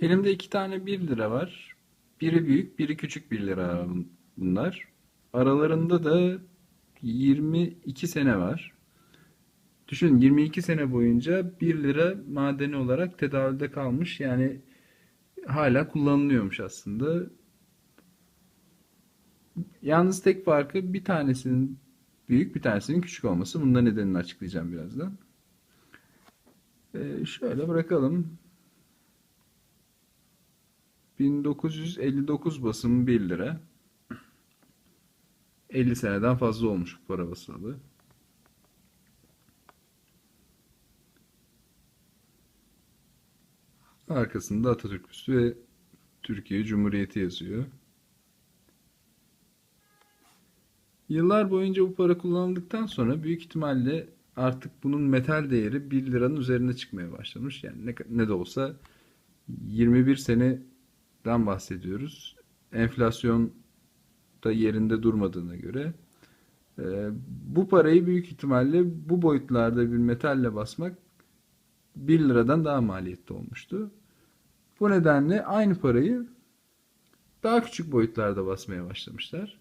Elimde iki tane bir lira var. Biri büyük, biri küçük bir lira bunlar. Aralarında da 22 sene var. Düşünün 22 sene boyunca bir lira madeni olarak tedavülde kalmış. Yani hala kullanılıyormuş aslında. Yalnız tek farkı bir tanesinin büyük bir tanesinin küçük olması. Bunun da nedenini açıklayacağım birazdan. Ee, şöyle bırakalım. 1959 basımı 1 lira. 50 seneden fazla olmuş bu para basılalı. Arkasında Atatürk üssü ve Türkiye Cumhuriyeti yazıyor. Yıllar boyunca bu para kullanıldıktan sonra büyük ihtimalle artık bunun metal değeri 1 liranın üzerine çıkmaya başlamış. Yani ne, ne de olsa 21 seneden bahsediyoruz. Enflasyon da yerinde durmadığına göre e, bu parayı büyük ihtimalle bu boyutlarda bir metalle basmak 1 liradan daha maliyetli olmuştu. Bu nedenle aynı parayı daha küçük boyutlarda basmaya başlamışlar.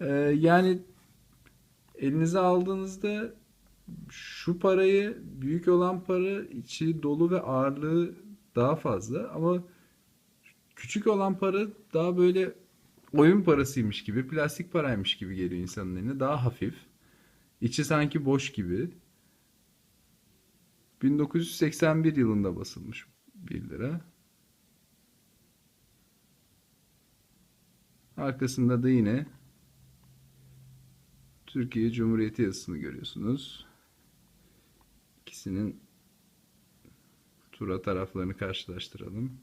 Ee, yani elinize aldığınızda şu parayı büyük olan para içi dolu ve ağırlığı daha fazla ama küçük olan para daha böyle oyun parasıymış gibi, plastik paraymış gibi geliyor insanın eline. Daha hafif. İçi sanki boş gibi. 1981 yılında basılmış 1 lira. Arkasında da yine Türkiye Cumhuriyeti yazısını görüyorsunuz. İkisinin tura taraflarını karşılaştıralım.